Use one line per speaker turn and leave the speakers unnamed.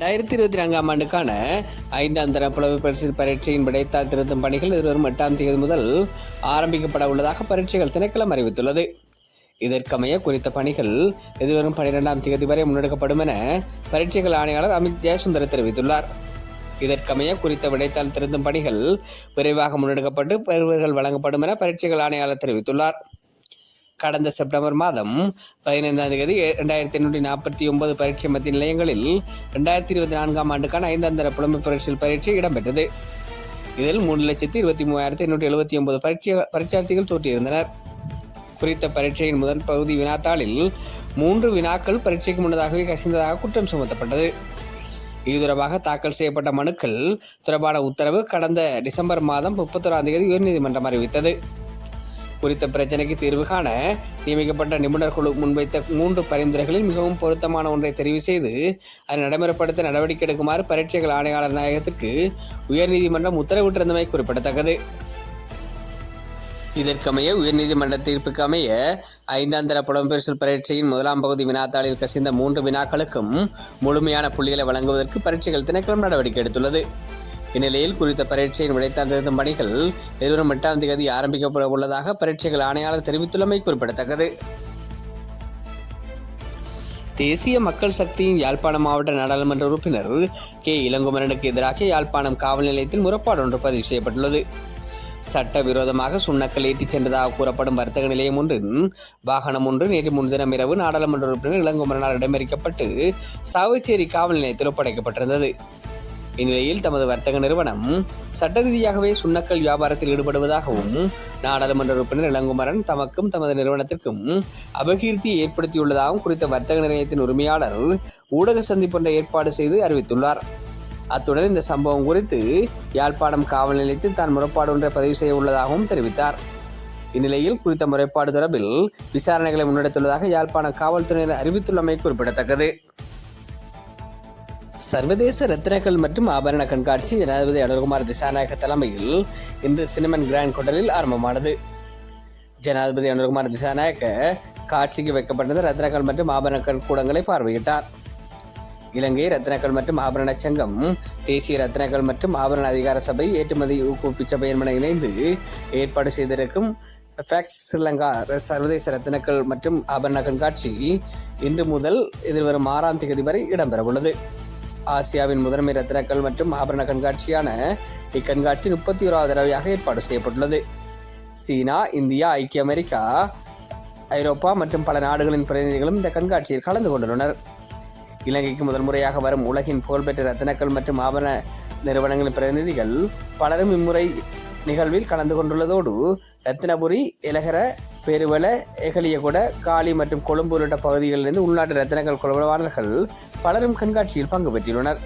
ரெண்டாயிரத்தி இருபத்தி நான்காம் ஆண்டுக்கான ஐந்தாம் தர புலவு பரிசு பரீட்சையின் விடைத்தாள் திருத்தும் பணிகள் எதிர்வரும் எட்டாம் தேதி முதல் ஆரம்பிக்கப்பட உள்ளதாக பரீட்சைகள் திணைக்களம் அறிவித்துள்ளது. இதற்கமைய குறித்த பணிகள் எதிர்வரும் பனிரெண்டாம் தேதி வரை முன்னெடுக்கப்படும் என பரீட்சைகள் ஆணையாளர் அமித் ஜெயசுந்தர் தெரிவித்துள்ளார். இதற்கமைய குறித்த விடைத்தாள் திருத்தும் பணிகள் விரைவாக முன்னெடுக்கப்பட்டு பெறுவர்கள் வழங்கப்படும் என பரீட்சைகள் ஆணையாளர் தெரிவித்துள்ளார். கடந்த செப்டம்பர் மாதம் பதினைந்தாம் தேதி ரெண்டாயிரத்தி எண்ணூற்றி நாற்பத்தி ஒன்பது பரீட்சை மத்திய நிலையங்களில் ரெண்டாயிரத்தி இருபத்தி நான்காம் ஆண்டுக்கான ஐந்தாந்தர புலமை பரீட்சை பரீட்சை இடம்பெற்றது. இதில் மூணு லட்சத்தி இருபத்தி மூவாயிரத்தி எண்ணூற்றி எழுபத்தி ஒன்பது பரீட்சை பரீட்சார்த்திகள் தோற்றியிருந்தனர். குறித்த பரீட்சையின் முதல் பகுதி வினாத்தாளில் மூன்று வினாக்கள் பரீட்சைக்கு முன்னதாகவே கசிந்ததாக குற்றம் சுமத்தப்பட்டது. இது தொடர்பாக தாக்கல் செய்யப்பட்ட மனுக்கள் தொடர்பான உத்தரவு கடந்த டிசம்பர் மாதம் முப்பத்தொராம் தேதி உயர்நீதிமன்றம் அறிவித்தது. குறித்த பிரச்சனைக்கு தீர்வு காண நியமிக்கப்பட்ட நிபுணர் குழு முன்வைத்த மூன்று பரிந்துரைகளில் மிகவும் பொருத்தமான ஒன்றை தெரிவு செய்து அதை நடைமுறைப்படுத்த நடவடிக்கை எடுக்குமாறு பரீட்சைகள் ஆணையாளர் நாயகத்திற்கு உயர்நீதிமன்றம் உத்தரவிட்டிருந்தமை குறிப்பிடத்தக்கது. இதற்கமைய உயர்நீதிமன்ற தீர்ப்புக்கு அமைய ஐந்தாம் தர புலம்பெயர்ச்சல் பரீட்சையின் முதலாம் பகுதி வினாத்தாளில் கசிந்த மூன்று வினாக்களுக்கும் முழுமையான புள்ளிகளை வழங்குவதற்கு பரீட்சைகள் திணைக்களம் நடவடிக்கை எடுத்துள்ளது. இந்நிலையில் குறித்த பரீட்சையின் விடைத்தாள் பணிகள் எதிர்வரும் எட்டாம் தேதி ஆரம்பிக்கப்பட உள்ளதாக பரீட்சைகள் ஆணையாளர் தெரிவித்துள்ளமை குறிப்பிடத்தக்கது. தேசிய மக்கள் சக்தியின் யாழ்ப்பாணம் மாவட்ட நாடாளுமன்ற உறுப்பினர் கே. இளங்குமரனுக்கு எதிராக யாழ்ப்பாணம் காவல் நிலையத்தில் முறைப்பாடு ஒன்று பதிவு செய்யப்பட்டுள்ளது. சட்டவிரோதமாக சுண்ணக்கல் ஏற்றிச் சென்றதாக கூறப்படும் வர்த்தக நிலையம் ஒன்றின் வாகனம் ஒன்று நேற்று முன்தினம் இரவு நாடாளுமன்ற உறுப்பினர் இளங்குமரனால் இடமறிக்கப்பட்டு சாவுச்சேரி காவல் நிலையத்தில் ஒப்படைக்கப்பட்டிருந்தது. இந்நிலையில் தமது வர்த்தக நிறுவனம் சட்ட ரீதியாகவே சுண்ணக்கல் வியாபாரத்தில் ஈடுபடுவதாகவும் நாடாளுமன்ற உறுப்பினர் இளங்குமரன் தமக்கும் தமது நிறுவனத்திற்கும் அபகீர்த்தியை ஏற்படுத்தியுள்ளதாகவும் குறித்த வர்த்தக நிலையத்தின் உரிமையாளர் ஊடக சந்திப்பொன்றை ஏற்பாடு செய்து அறிவித்துள்ளார். அத்துடன் இந்த சம்பவம் குறித்து யாழ்ப்பாணம் காவல் நிலையத்தில் தான் முறைப்பாடு ஒன்றை பதிவு செய்ய உள்ளதாகவும் தெரிவித்தார். இந்நிலையில் குறித்த முறைப்பாடு தொடர்பில் விசாரணைகளை முன்னெடுத்துள்ளதாக யாழ்ப்பாணம் காவல்துறையினர் அறிவித்துள்ளமை குறிப்பிடத்தக்கது. சர்வதேச ரத்தினங்கள் மற்றும் ஆபரண கண்காட்சி ஜனாதிபதி அனுர்குமார் திசாநாயக்க தலைமையில் இன்று சினிமன் கிராண்ட் கொட்டலில் ஆரம்பமானது. ஜனாதிபதி அனுர்குமார் திசாநாயக்க காட்சிக்கு வைக்கப்பட்டிருந்த ரத்தினங்கள் மற்றும் ஆபரண கூடங்களை பார்வையிட்டார். இலங்கை ரத்தினங்கள் மற்றும் ஆபரண சங்கம் தேசிய ரத்தினங்கள் மற்றும் ஆபரண அதிகார சபை ஏற்றுமதி ஊக்குவிப்பு என்பன இணைந்து ஏற்பாடு செய்திருக்கும் ஃபேக்ஸ் ஸ்ரீலங்கா சர்வதேச ரத்தினக்கள் மற்றும் ஆபரண கண்காட்சி இன்று முதல் எதிர்வரும் ஆறாம் தேதி வரை இடம்பெறவுள்ளது. ஆசியாவின் முதன்மை ரத்தினங்கள் மற்றும் ஆபரண கண்காட்சியான இக்கண்காட்சி முப்பத்தி ஓராவது தடவையாக ஏற்பாடு செய்யப்பட்டுள்ளது. சீனா இந்தியா ஐக்கிய அமெரிக்கா ஐரோப்பா மற்றும் பல நாடுகளின் பிரதிநிதிகளும் இந்த கண்காட்சியில் கலந்து கொண்டுள்ளனர். இலங்கைக்கு முதல் முறையாக வரும் உலகின் புகழ்பெற்ற ரத்தினக்கள் மற்றும் ஆபரண நிறுவனங்களின் பிரதிநிதிகள் பலரும் இம்முறை நிகழ்வில் கலந்து கொண்டுள்ளதோடு ரத்தினபுரி இலகர பெருவல எகலியகுட காலி மற்றும் கொழும்பு உள்ளிட்ட பகுதிகளிலிருந்து உள்நாட்டு ரத்தினங்கள் குழுவாளர்கள் பலரும் கண்காட்சியில் பங்கு பெற்றுள்ளனர்.